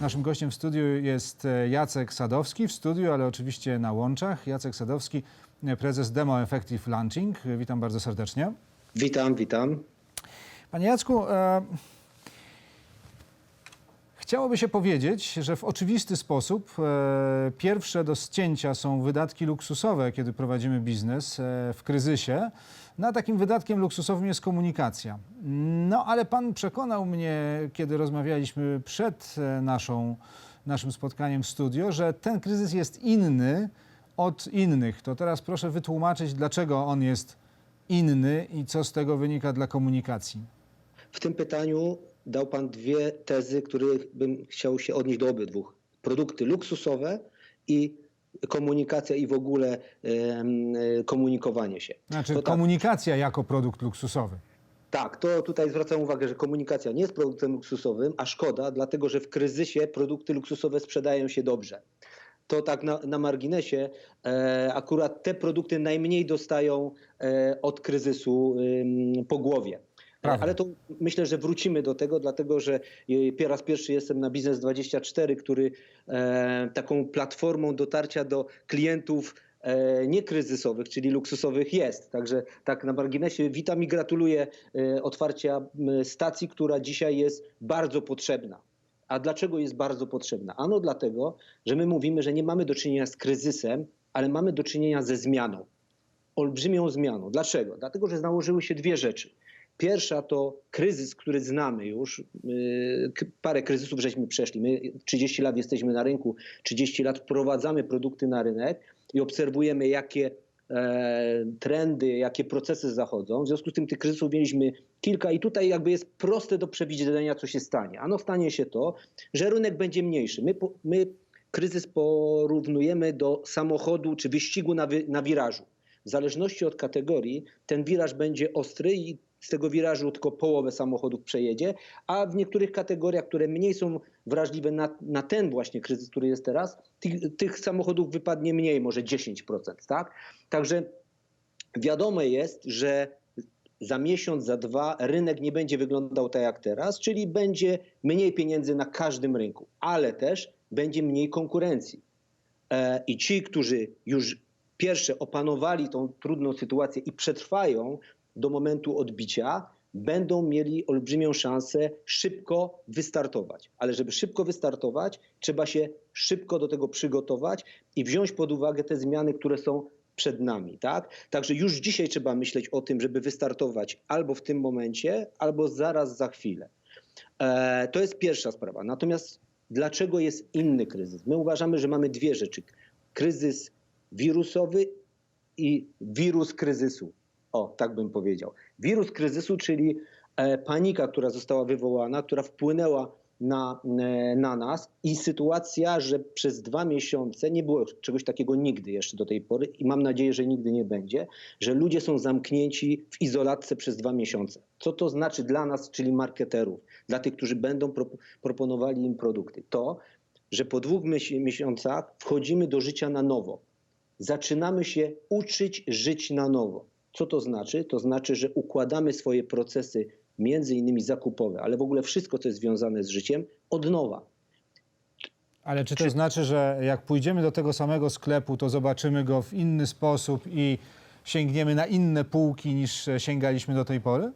Naszym gościem w studiu jest e, Jacek Sadowski, w studiu, ale oczywiście na łączach. Jacek Sadowski, e, prezes Demo Effective Launching. Witam bardzo serdecznie. Witam, witam. Panie Jacku, e, chciałoby się powiedzieć, że w oczywisty sposób e, pierwsze do ścięcia są wydatki luksusowe, kiedy prowadzimy biznes e, w kryzysie. No, a takim wydatkiem luksusowym jest komunikacja. No, ale pan przekonał mnie, kiedy rozmawialiśmy przed e, naszą, naszym spotkaniem w studio, że ten kryzys jest inny od innych. To teraz proszę wytłumaczyć, dlaczego on jest inny i co z tego wynika dla komunikacji. W tym pytaniu dał Pan dwie tezy, których bym chciał się odnieść do obydwu. Produkty luksusowe i komunikacja i w ogóle e, komunikowanie się. Znaczy To tak, komunikacja jako produkt luksusowy. tak, to tutaj zwracam uwagę, że komunikacja nie jest produktem luksusowym, a szkoda, dlatego że w kryzysie produkty luksusowe sprzedają się dobrze. To tak na, na marginesie, e, akurat te produkty najmniej dostają e, od kryzysu ym, po głowie. Prawda. Ale to myślę, że wrócimy do tego, dlatego że e, po raz pierwszy jestem na Biznes24, który e, taką platformą dotarcia do klientów e, niekryzysowych, czyli luksusowych jest. Także tak na marginesie witam i gratuluję otwarcia stacji, która dzisiaj jest bardzo potrzebna. A dlaczego jest bardzo potrzebna? Ano dlatego, że my mówimy, że nie mamy do czynienia z kryzysem, ale mamy do czynienia ze zmianą. Olbrzymią zmianą. Dlaczego? Dlatego, że założyły się dwie rzeczy. Pierwsza to kryzys, który znamy już. K- Parę kryzysów żeśmy przeszli. My 30 lat jesteśmy na rynku, 30 lat wprowadzamy produkty na rynek i obserwujemy, jakie e, trendy, jakie procesy zachodzą. W związku z tym tych kryzysów mieliśmy kilka i tutaj jakby jest proste do przewidzenia, co się stanie. Ano stanie się to, że rynek będzie mniejszy. My, my kryzys porównujemy do samochodu czy wyścigu na, wy, na wirażu. W zależności od kategorii ten wiraż będzie ostry i z tego wirażu tylko połowę samochodów przejedzie, a w niektórych kategoriach, które mniej są wrażliwe na, na ten właśnie kryzys, który jest teraz, tych, tych samochodów wypadnie mniej, może 10%, tak? Także wiadome jest, że za miesiąc, za dwa rynek nie będzie wyglądał tak jak teraz, czyli będzie mniej pieniędzy na każdym rynku, ale też będzie mniej konkurencji. E, I ci, którzy już pierwsze opanowali tą trudną sytuację i przetrwają do momentu odbicia, będą mieli olbrzymią szansę szybko wystartować. Ale żeby szybko wystartować, trzeba się szybko do tego przygotować i wziąć pod uwagę te zmiany, które są przed nami, tak? Także już dzisiaj trzeba myśleć o tym, żeby wystartować albo w tym momencie, albo zaraz za chwilę. E, to jest pierwsza sprawa. Natomiast dlaczego jest inny kryzys? My uważamy, że mamy dwie rzeczy. Kryzys wirusowy i wirus kryzysu. O, tak bym powiedział. Wirus kryzysu, czyli e, panika, która została wywołana, która wpłynęła na, e, na nas i sytuacja, że przez dwa miesiące nie było czegoś takiego nigdy jeszcze do tej pory i mam nadzieję, że nigdy nie będzie, że ludzie są zamknięci w izolatce przez dwa miesiące. Co to znaczy dla nas, czyli marketerów, dla tych, którzy będą pro, proponowali im produkty? To, że po dwóch miesi- miesiącach wchodzimy do życia na nowo zaczynamy się uczyć żyć na nowo. Co to znaczy? To znaczy, że układamy swoje procesy, między innymi zakupowe, ale w ogóle wszystko, co jest związane z życiem, od nowa. Ale czy to znaczy, że jak pójdziemy do tego samego sklepu, to zobaczymy go w inny sposób i sięgniemy na inne półki niż sięgaliśmy do tej pory?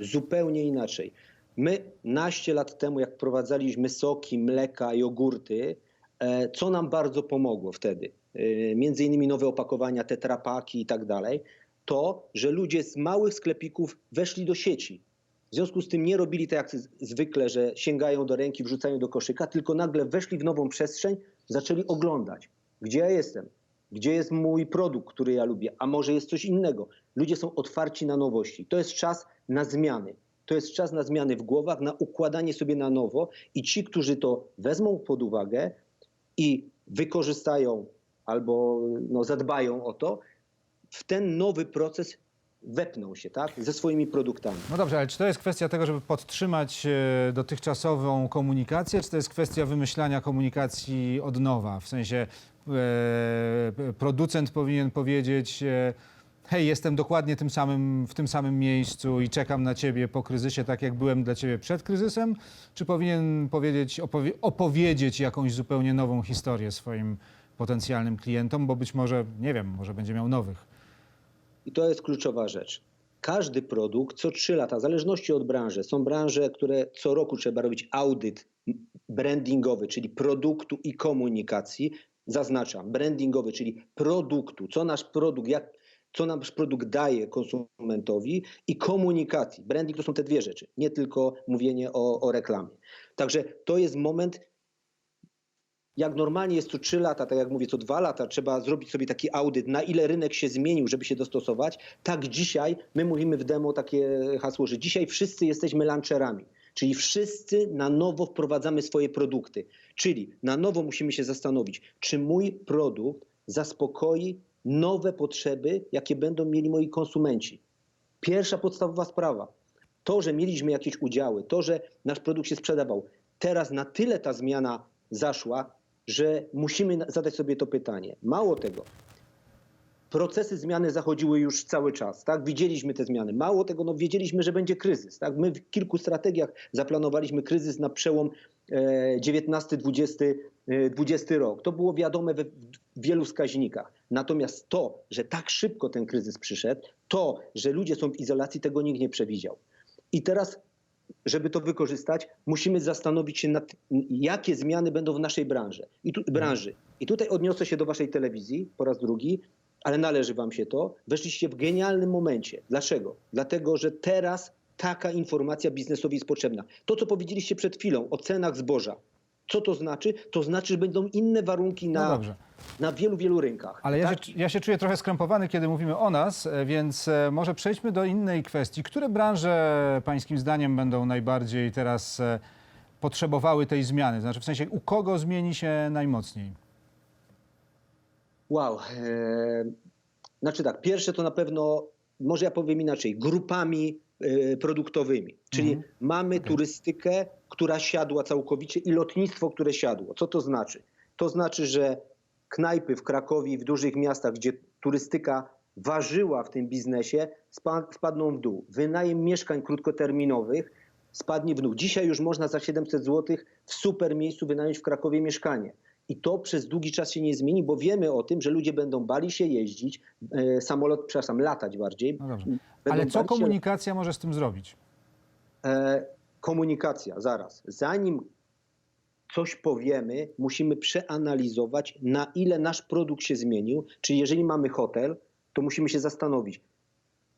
Zupełnie inaczej. My naście lat temu, jak wprowadzaliśmy soki, mleka, jogurty, e, co nam bardzo pomogło wtedy, e, między innymi nowe opakowania, tetrapaki i tak dalej, to, że ludzie z małych sklepików weszli do sieci. W związku z tym nie robili tak jak zwykle, że sięgają do ręki, wrzucają do koszyka, tylko nagle weszli w nową przestrzeń, zaczęli oglądać, gdzie ja jestem, gdzie jest mój produkt, który ja lubię, a może jest coś innego. Ludzie są otwarci na nowości. To jest czas na zmiany. To jest czas na zmiany w głowach, na układanie sobie na nowo i ci, którzy to wezmą pod uwagę i wykorzystają albo no, zadbają o to, w ten nowy proces wepną się tak, ze swoimi produktami. No dobrze, ale czy to jest kwestia tego, żeby podtrzymać e, dotychczasową komunikację, czy to jest kwestia wymyślania komunikacji od nowa? W sensie e, producent powinien powiedzieć, e, hej, jestem dokładnie tym samym, w tym samym miejscu i czekam na ciebie po kryzysie, tak jak byłem dla ciebie przed kryzysem? Czy powinien powiedzieć, opowie, opowiedzieć jakąś zupełnie nową historię swoim potencjalnym klientom, bo być może, nie wiem, może będzie miał nowych. I to jest kluczowa rzecz. Każdy produkt co 3 lata, w zależności od branży, są branże, które co roku trzeba robić audyt brandingowy, czyli produktu i komunikacji. Zaznaczam, brandingowy, czyli produktu, co nasz produkt, jak, co nasz produkt daje konsumentowi i komunikacji. Branding to są te dwie rzeczy, nie tylko mówienie o, o reklamie. Także to jest moment, jak normalnie jest co 3 lata, tak jak mówię, co 2 lata trzeba zrobić sobie taki audyt, na ile rynek się zmienił, żeby się dostosować, tak dzisiaj my mówimy w demo takie hasło, że dzisiaj wszyscy jesteśmy launcherami. Czyli wszyscy na nowo wprowadzamy swoje produkty. Czyli na nowo musimy się zastanowić, czy mój produkt zaspokoi nowe potrzeby, jakie będą mieli moi konsumenci. Pierwsza podstawowa sprawa. To, że mieliśmy jakieś udziały, to, że nasz produkt się sprzedawał, teraz na tyle ta zmiana zaszła, że musimy zadać sobie to pytanie. Mało tego, procesy zmiany zachodziły już cały czas, tak? Widzieliśmy te zmiany. Mało tego, no wiedzieliśmy, że będzie kryzys, tak? My w kilku strategiach zaplanowaliśmy kryzys na przełom e, 19-20 e, 20 rok. To było wiadome we wielu wskaźnikach. Natomiast to, że tak szybko ten kryzys przyszedł, to, że ludzie są w izolacji, tego nikt nie przewidział. I teraz żeby to wykorzystać, musimy zastanowić się nad jakie zmiany będą w naszej branży. I, tu, branży. I tutaj odniosę się do waszej telewizji po raz drugi, ale należy wam się to. Weszliście w genialnym momencie. Dlaczego? Dlatego, że teraz taka informacja biznesowi jest potrzebna. To, co powiedzieliście przed chwilą o cenach zboża. Co to znaczy? To znaczy, że będą inne warunki No na, dobrze. na wielu, wielu rynkach. Ale ja, Tak? się, ja się czuję trochę skrępowany, kiedy mówimy o nas, e, więc e, może przejdźmy do innej kwestii. Które branże pańskim zdaniem będą najbardziej teraz e, potrzebowały tej zmiany? Znaczy w sensie, u kogo zmieni się najmocniej? Wow. Znaczy tak, pierwsze to na pewno, może ja powiem inaczej, grupami produktowymi. Czyli Mhm. mamy Okej. turystykę, która siadła całkowicie i lotnictwo, które siadło. Co to znaczy? To znaczy, że knajpy w Krakowie i w dużych miastach, gdzie turystyka ważyła w tym biznesie, spa- spadną w dół. Wynajem mieszkań krótkoterminowych spadnie w dół. Dzisiaj już można za 700 zł w super miejscu wynająć w Krakowie mieszkanie. I to przez długi czas się nie zmieni, bo wiemy o tym, że ludzie będą bali się jeździć, e, samolot, przepraszam, latać bardziej. No Ale co bali się- komunikacja może z tym zrobić? E, komunikacja, zaraz. Zanim coś powiemy, musimy przeanalizować, na ile nasz produkt się zmienił. Czyli jeżeli mamy hotel, to musimy się zastanowić,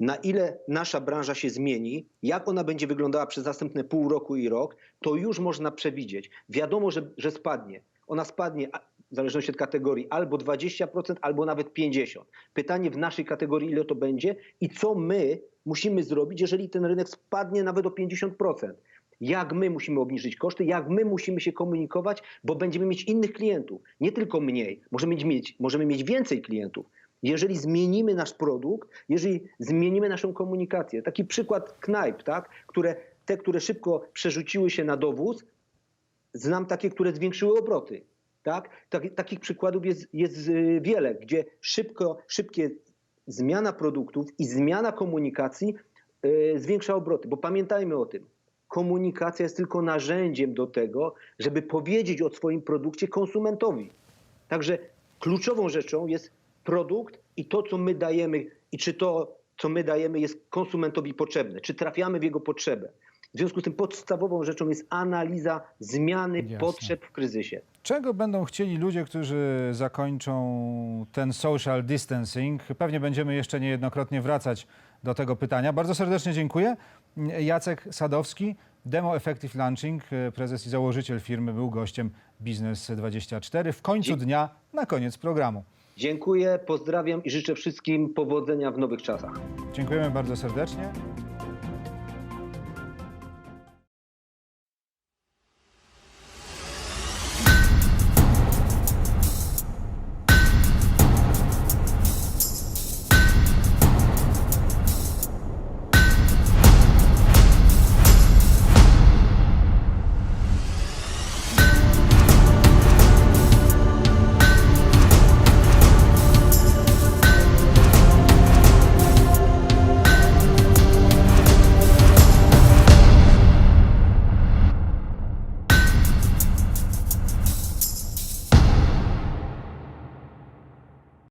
na ile nasza branża się zmieni, jak ona będzie wyglądała przez następne pół roku i rok, to już można przewidzieć. Wiadomo, że, że spadnie. Ona spadnie, w zależności od kategorii, albo 20%, albo nawet 50%. Pytanie w naszej kategorii, ile to będzie i co my musimy zrobić, jeżeli ten rynek spadnie nawet o 50%. Jak my musimy obniżyć koszty, jak my musimy się komunikować, bo będziemy mieć innych klientów, nie tylko mniej, możemy mieć, możemy mieć więcej klientów. Jeżeli zmienimy nasz produkt, jeżeli zmienimy naszą komunikację. Taki przykład knajp, tak? które, te, które szybko przerzuciły się na dowóz, znam takie, które zwiększyły obroty. Tak? Tak, takich przykładów jest, jest y, wiele, gdzie szybko, szybkie zmiana produktów i zmiana komunikacji y, zwiększa obroty. Bo pamiętajmy o tym, komunikacja jest tylko narzędziem do tego, żeby powiedzieć o swoim produkcie konsumentowi. Także kluczową rzeczą jest produkt i to, co my dajemy, i czy to, co my dajemy, jest konsumentowi potrzebne, czy trafiamy w jego potrzebę. W związku z tym podstawową rzeczą jest analiza zmiany Jasne. potrzeb w kryzysie. Czego będą chcieli ludzie, którzy zakończą ten social distancing? Pewnie będziemy jeszcze niejednokrotnie wracać do tego pytania. Bardzo serdecznie dziękuję. Jacek Sadowski, Demo Effective Launching, prezes i założyciel firmy, był gościem Biznes24 w końcu dnia, na koniec programu. Dziękuję, pozdrawiam i życzę wszystkim powodzenia w nowych czasach. Dziękujemy bardzo serdecznie.